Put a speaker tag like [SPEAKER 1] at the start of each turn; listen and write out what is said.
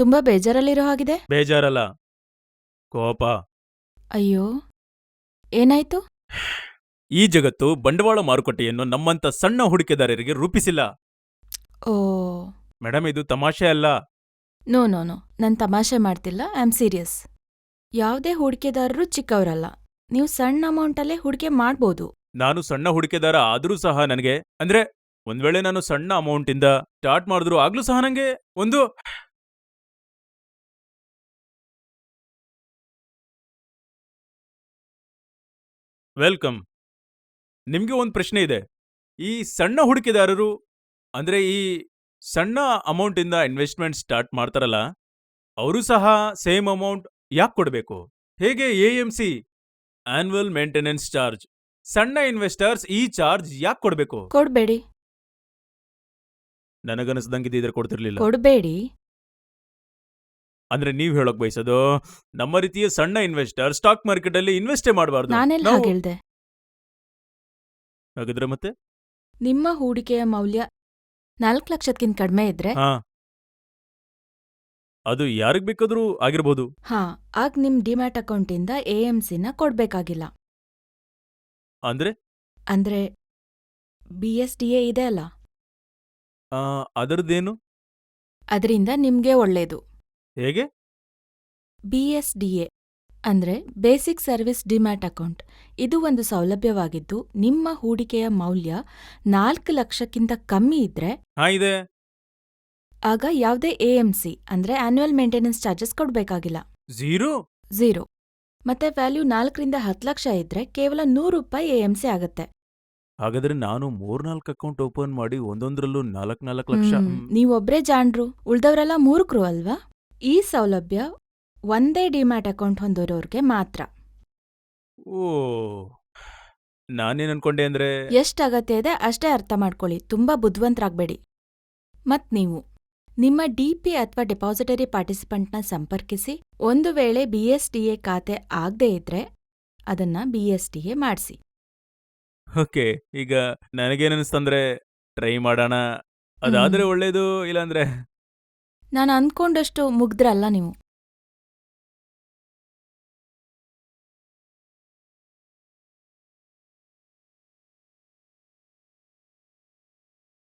[SPEAKER 1] ತುಂಬಾ ಬೇಜಾರಲ್ಲಿರೋ ಹಾಗಿದೆ?
[SPEAKER 2] ಬೇಜಾರಲ್ಲ. ಕೋಪ.
[SPEAKER 1] ಅಯ್ಯೋ. ಏನಾಯ್ತು?
[SPEAKER 2] ಈ ಜಗತ್ತು ಬಂಡವಾಳ ಮಾರುಕಟ್ಟೆಯನ್ನು ನಮ್ಮಂತ ಸಣ್ಣ ಹೂಡಿಕೆದಾರರಿಗೆ ರೂಪಿಸಿಲ್ಲ.
[SPEAKER 1] ಓ.
[SPEAKER 2] ಮೇಡಮ್ ಇದು ತಮಾಷೆ ಅಲ್ಲ.
[SPEAKER 1] No no no. ನಾನು ತಮಾಷೆ ಮಾಡ್ತಿಲ್ಲ. I am serious. ಯಾವುದೇ ಹೂಡಿಕೆದಾರರು ಚಿಕ್ಕವರಲ್ಲ. ನೀವು ಸಣ್ಣ ಅಮೌಂಟಲ್ಲೇ ಹೂಡಿಕೆ ಮಾಡ್ಬೋದು.
[SPEAKER 2] ನಾನು ಸಣ್ಣ ಹೂಡಿಕೆದಾರ ಆದರೂ ಸಹ ನನಗೆ ಅಂದ್ರೆ ಒಂದ್ ವೇಳೆ ನಾನು ಸಣ್ಣ ಅಮೌಂಟ್ ಇಂದ ಸ್ಟಾರ್ಟ್ ಮಾಡಿದ್ರು ಆಗ್ಲೂ ಸಹ ನಂಗೆ ಒಂದು ವೆಲ್ಕಮ್. ನಿಮಗೆ ಒಂದು ಪ್ರಶ್ನೆ ಇದೆ. ಈ ಸಣ್ಣ ಹೂಡಿಕೆದಾರರು ಅಂದ್ರೆ ಈ ಸಣ್ಣ ಅಮೌಂಟಿಂದ ಇಂದ ಇನ್ವೆಸ್ಟ್ಮೆಂಟ್ ಸ್ಟಾರ್ಟ್ ಮಾಡ್ತಾರಲ್ಲ ಅವರು ಸಹ ಸೇಮ್ ಅಮೌಂಟ್ ಯಾಕೆ ಕೊಡಬೇಕು? ಹೇಗೆ A M C annual maintenance charge ಸಣ್ಣ ಇನ್ವೆಸ್ಟರ್ಸ್ ಈ ಚಾರ್ಜ್ ಯಾಕೆ ಕೊಡಬೇಕು?
[SPEAKER 1] ಕೊಡಬೇಡಿ.
[SPEAKER 2] ನನಗನಿಸ್ದಂಗೆ ಇದ್ರೆ ಕೊಡ್ತಿರ್ಲಿಲ್ಲ.
[SPEAKER 1] ಕೊಡ್ಬೇಡಿ.
[SPEAKER 2] ಅಂದ್ರೆ ನೀವ್ ಹೇಳೋಕ್ ಬಯಸೋದು ನಮ್ಮ ರೀತಿಯ ಸಣ್ಣ ಇನ್ವೆಸ್ಟರ್ ಸ್ಟಾಕ್ ಮಾರ್ಕೆಟ್ ಅಲ್ಲಿ ಇನ್ವೆಸ್ಟೇ ಮಾಡಬಾರ್ದು.
[SPEAKER 1] ನಾನೆಲ್ಲ ಹಾಗೇಳ್ದೆ
[SPEAKER 2] ಹಾಗಿದ್ರೆ ಮತ್ತೆ?
[SPEAKER 1] ನಿಮ್ಮ ಹೂಡಿಕೆಯ ಮೌಲ್ಯ ನಾಲ್ಕು ಲಕ್ಷಕ್ಕಿಂತ ಕಡಿಮೆ ಇದ್ರೆ?
[SPEAKER 2] ಹಾ. ಅದು ಯಾರಿಗ್ ಬೇಕಾದ್ರೂ ಆಗಿರ್ಬೋದು.
[SPEAKER 1] ಹಾ ಆಗ ನಿಮ್ ಡಿಮ್ಯಾಟ್ ಅಕೌಂಟಿಂದ ಎ ಎಂ ನ ಕೊಡ್ಬೇಕಾಗಿಲ್ಲ.
[SPEAKER 2] ಅಂದ್ರೆ?
[SPEAKER 1] ಅಂದ್ರೆ ಬಿ ಎಸ್ ಡಿ ಎ ಇದೆ ಅಲ್ಲ?
[SPEAKER 2] ಆ, ಅದರದ್ದೇನು?
[SPEAKER 1] ಅದರಿಂದ ನಿಮ್ಗೆ ಒಳ್ಳೇದು.
[SPEAKER 2] ಹೇಗೆ?
[SPEAKER 1] ಬಿ ಎಸ್ ಡಿ ಎ ಅಂದ್ರೆ ಬೇಸಿಕ್ ಸರ್ವಿಸ್ ಡಿಮ್ಯಾಟ್ ಅಕೌಂಟ್. ಇದು ಒಂದು ಸೌಲಭ್ಯವಾಗಿದ್ದು ನಿಮ್ಮ ಹೂಡಿಕೆಯ ಮೌಲ್ಯ ನಾಲ್ಕು ಲಕ್ಷಕ್ಕಿಂತ ಕಮ್ಮಿ ಇದ್ರೆ
[SPEAKER 2] ಹಾ ಇದೆ.
[SPEAKER 1] ಆಗ ಯಾವುದೇ ಎ ಎಂ ಸಿ ಅಂದ್ರೆ ಆನ್ಯುವಲ್ ಮೇಂಟೆನೆನ್ಸ್ ಚಾರ್ಜಸ್ ಕೊಡಬೇಕಾಗಿಲ್ಲ.
[SPEAKER 2] ಝೀರೋ?
[SPEAKER 1] ಝೀರೋ. ಮತ್ತೆ ವ್ಯಾಲ್ಯೂ ನಾಲ್ಕರಿಂದ ಹತ್ತು ಲಕ್ಷ ಇದ್ರೆ ಕೇವಲ ನೂರು ರೂಪಾಯಿ ಎ ಎಂ ಸಿ ಆಗತ್ತೆ.
[SPEAKER 2] ಹಾಗಾದ್ರೆ ನಾನು ಮೂರ್ನಾಲ್ಕು ಅಕೌಂಟ್ ಓಪನ್ ಮಾಡಿ ಒಂದೊಂದ್ರಲ್ಲೂ ನಾಲ್ಕ್ ನಾಲ್ಕು ಲಕ್ಷ
[SPEAKER 1] ಹ್ಮ್,
[SPEAKER 2] ಒಬ್ರೇ
[SPEAKER 1] ನೀವೊಬ್ರೇ ಜಾಣ್ರು ಉಳ್ದವ್ರೆಲ್ಲ ಮೂರ್ಖರು ಅಲ್ವಾ? ಈ ಸೌಲಭ್ಯ ಒಂದೇ ಡಿಮ್ಯಾಟ್ ಅಕೌಂಟ್ ಹೊಂದಿರೋರ್ಗೆ ಮಾತ್ರ.
[SPEAKER 2] ಓ ನಾನೇನ್ ಅನ್ಕೊಂಡೆ ಅಂದ್ರೆ
[SPEAKER 1] ಎಷ್ಟ್ ಅಗತ್ಯ ಇದೆ ಅಷ್ಟೇ ಅರ್ಥ ಮಾಡ್ಕೊಳ್ಳಿ ತುಂಬಾ ಬುದ್ಧಿವಂತರಾಗ್ಬೇಡಿ. ಮತ್ ನೀವು ನಿಮ್ಮ ಡಿಪಿ ಅಥವಾ ಡೆಪಾಸಿಟರಿ ಪಾರ್ಟಿಸಿಪೆಂಟ್ನ ಸಂಪರ್ಕಿಸಿ ಒಂದು ವೇಳೆ ಬಿಎಸ್ಟಿಎ ಖಾತೆ ಆಗದೇ ಇದ್ರೆ ಅದನ್ನ ಬಿಎಸ್ಟಿಎ ಮಾಡಿಸಿ.
[SPEAKER 2] ಓಕೆ ಈಗ ನನಗೇನಿಸ್ತಂದ್ರೆ ಟ್ರೈ ಮಾಡೋಣ. ಅದಾದ್ರೆ ಒಳ್ಳೇದು ಇಲ್ಲಾಂದ್ರೆ
[SPEAKER 1] ನಾನು ಅಂದ್ಕೊಂಡಷ್ಟು ಮುಗ್ದ್ರಲ್ಲ ನೀವು?